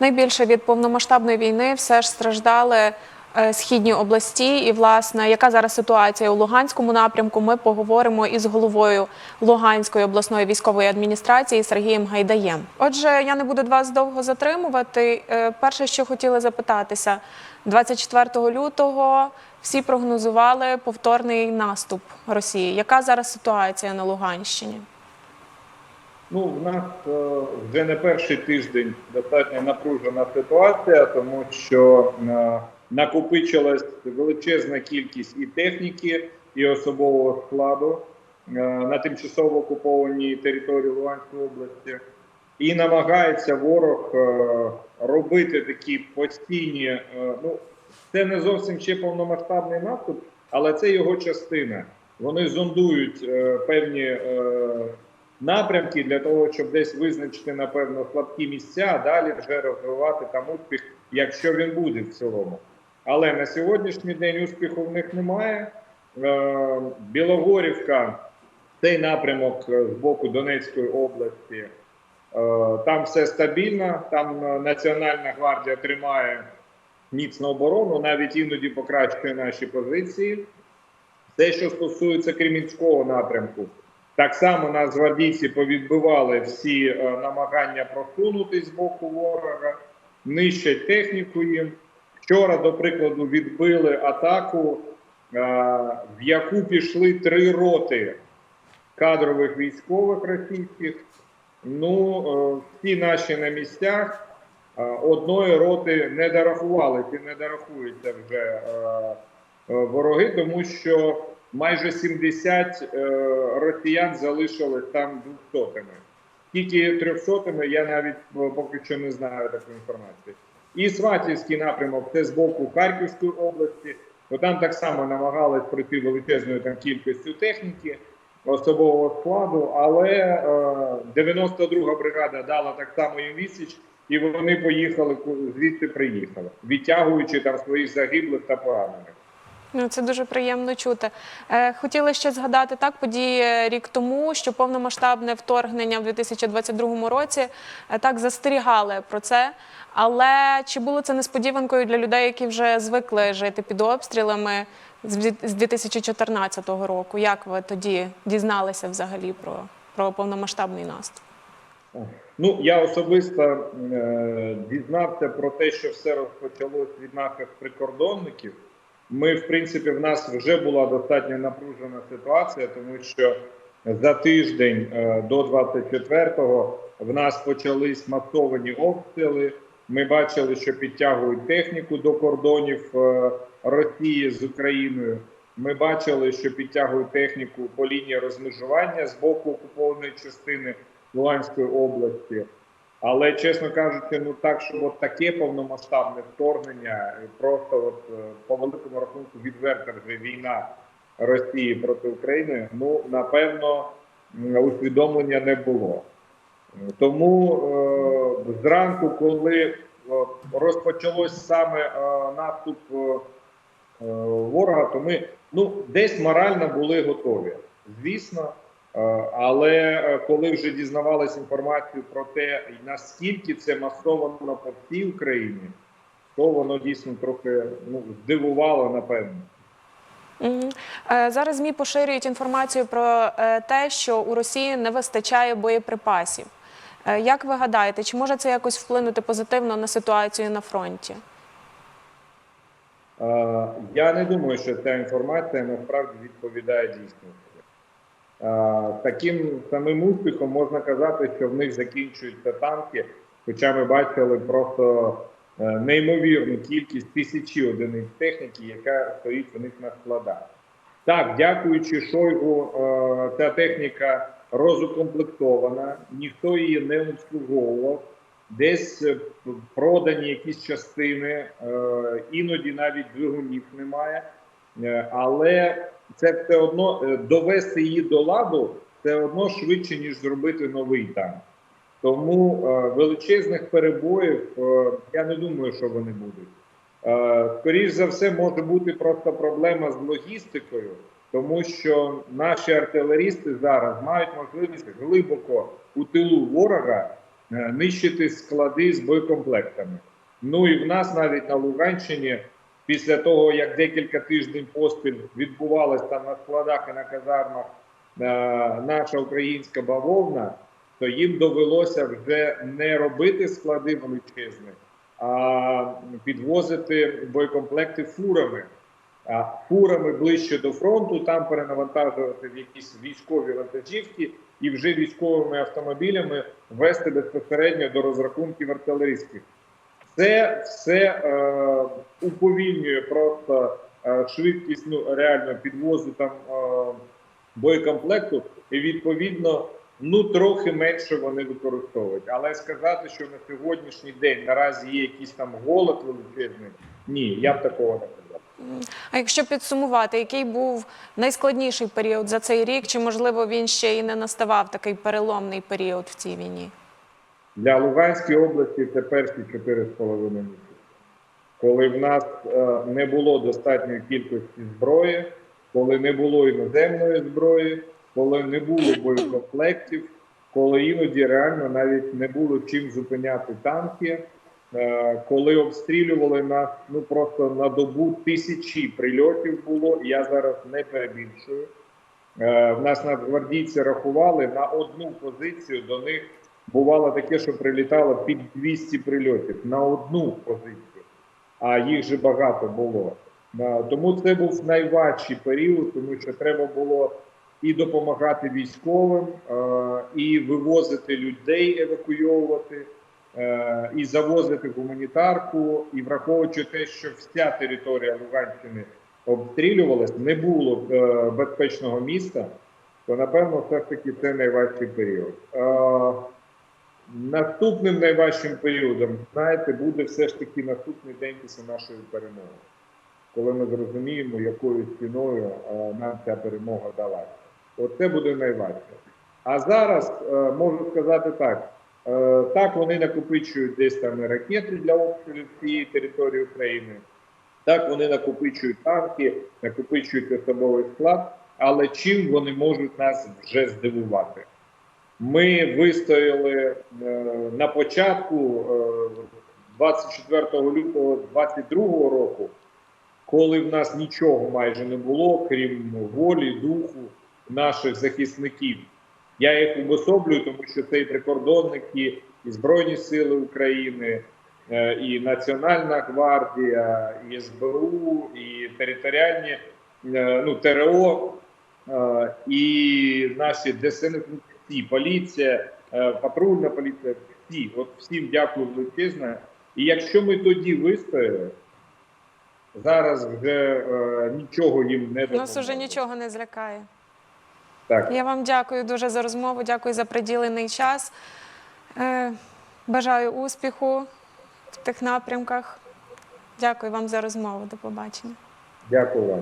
Найбільше від повномасштабної війни все ж страждали е, східні області. І, власне, яка зараз ситуація у Луганському напрямку? Ми поговоримо із головою Луганської обласної військової адміністрації Сергієм Гайдаєм. Отже, я не буду вас довго затримувати. Е, Перше, що хотіли запитатися, 24 лютого всі прогнозували повторний наступ Росії. Яка зараз ситуація на Луганщині? Ну, в нас е, вже не перший тиждень достатньо напружена ситуація, тому що е, накопичилась величезна кількість і техніки, і особового складу е, на тимчасово окупованій території Луганської області, і намагається ворог робити такі постійні. ну, це не зовсім ще повномасштабний наступ, але це його частина. Вони зондують певні. Напрямки для того, щоб десь визначити, напевно, слабкі місця, а далі вже розвивати там успіх, якщо він буде в цілому. Але на сьогоднішній день успіху в них немає. Е, Білогорівка, цей напрямок е, з боку Донецької області, е, там все стабільно, там Національна гвардія тримає міцну оборону, навіть іноді покращує наші позиції. Те, що стосується Кремінського напрямку, так само нас гвардійці повідбивали всі е, намагання просунутись з боку ворога, нищать техніку їм. Вчора, до прикладу, відбили атаку, е, в яку пішли три роти кадрових військових російських. Ну, е, всі наші на місцях одної роти не дорахували, і не дорахуються вже вороги, тому що майже 70 е, росіян залишились там 200-ми. Тільки 300-ми я навіть е, поки що не знаю таку інформацію. І Сватівський напрямок це з боку Харківської області, бо там так само намагались пройти величезною там кількістю техніки, особового складу, але е, 92-га бригада дала так само їм відсіч, і вони поїхали звідти приїхали, відтягуючи там своїх загиблих та поранених. Ну, це дуже приємно чути. Е, Хотіла ще згадати так події рік тому, що повномасштабне вторгнення в 2022 році е, так застерігали про це. Але чи було це несподіванкою для людей, які вже звикли жити під обстрілами з 2014 року? Як ви тоді дізналися взагалі про, про повномасштабний наступ? Ну, я особисто е, дізнався про те, що все розпочалось від наших прикордонників. Ми, в принципі, в нас вже була достатньо напружена ситуація, тому що за тиждень е, до 24-го в нас почались масовані обстріли. Ми бачили, що підтягують техніку до кордонів е, Росії з Україною. Ми бачили, що підтягують техніку по лінії розмежування з боку окупованої частини Луганської області. Але, чесно кажучи, ну так, щоб от таке повномасштабне вторгнення, просто от, е, по великому рахунку відверта вже війна Росії проти України, ну напевно, усвідомлення не було. Тому е, зранку, коли е, розпочалось саме е, наступ е, е, ворога, то ми ну десь морально були готові. Звісно, Е, але е, коли вже дізнавалися інформацію про те, наскільки це масовано по всій Україні, то воно дійсно трохи ну, здивувало, напевно. Е, Зараз ЗМІ поширюють інформацію про е, те, що у Росії не вистачає боєприпасів. Е, Як ви гадаєте, чи може це якось вплинути позитивно на ситуацію на фронті? Е, Я не думаю, що ця інформація насправді відповідає дійсності. Таким самим успіхом можна казати, що в них закінчуються танки, хоча ми бачили просто е, неймовірну кількість тисячі одиниць техніки, яка стоїть у них на складах. Так, дякуючи Шойгу, е, ця техніка розукомплектована, ніхто її не обслуговував. Десь е, продані якісь частини, іноді навіть двигунів немає. Але це все одно е, довести її до ладу це одно швидше, ніж зробити новий танк. Тому е, величезних перебоїв е, я не думаю, що вони будуть. Е, Скоріш за все, може бути просто проблема з логістикою, тому що наші артилерісти зараз мають можливість глибоко у тилу ворога нищити склади з боєкомплектами. Ну і в нас навіть на Луганщині, після того як декілька тижнів поспіль відбувалась там на складах і на казармах е, наша українська бавовна, то їм довелося вже не робити склади величезні, а підвозити боєкомплекти фурами. Фурами ближче до фронту, там перенавантажувати в якісь військові вантажівки і вже військовими автомобілями вести безпосередньо до розрахунків артилерійських. Це все е, уповільнює просто е, швидкість ну, реально підвозу там е, боєкомплекту, і відповідно ну трохи менше вони використовують. Але сказати, що на сьогоднішній день наразі є якийсь там голод величезний, ні, я б такого не казав. А якщо підсумувати, який був найскладніший період за цей рік, чи можливо він ще і не наставав такий переломний період в цій війні? Для Луганської області це перші 4,5 місяці, коли в нас е, не було достатньої кількості зброї, коли не було іноземної зброї, коли не було боєкомплектів, коли іноді реально навіть не було чим зупиняти танки, е, коли обстрілювали нас ну просто на добу тисячі прильотів було. Я зараз не перебільшую. Е, В нас нацгвардійці рахували на одну позицію до них бувало таке, що прилітало під 200 прильотів на одну позицію, а їх же багато було. Тому це був найважчий період, тому що треба було і допомагати військовим, і вивозити людей, евакуйовувати, і завозити гуманітарку, і враховуючи те, що вся територія Луганщини обстрілювалась, не було е, безпечного міста, то напевно все ж таки це найважчий період. Наступним найважчим періодом, знаєте, буде все ж таки наступний день після нашої перемоги, коли ми зрозуміємо, якою ціною е, нам ця перемога далася. Оце буде найважче. А зараз е, можу сказати так: е, так вони накопичують десь там ракети для обстрілів цієї території України, так вони накопичують танки, накопичують особовий склад, але чим вони можуть нас вже здивувати? Ми вистояли е, на початку е, 24 лютого 22 року, коли в нас нічого майже не було, крім волі, духу наших захисників. Я їх обособлюю, тому що це і прикордонники, і Збройні Сили України, е, і Національна гвардія, і СБУ, і територіальні е, ну, ТРО, е, і наші ДСНС, поліція, е, патрульна поліція, всі, от всім дякую величезне. І якщо ми тоді вистояли, зараз вже е, нічого їм не Нас допоможе. уже нічого не злякає. Так. Я вам дякую дуже за розмову, дякую за приділений час. Е, Бажаю успіху в тих напрямках. Дякую вам за розмову. До побачення. Дякую вам.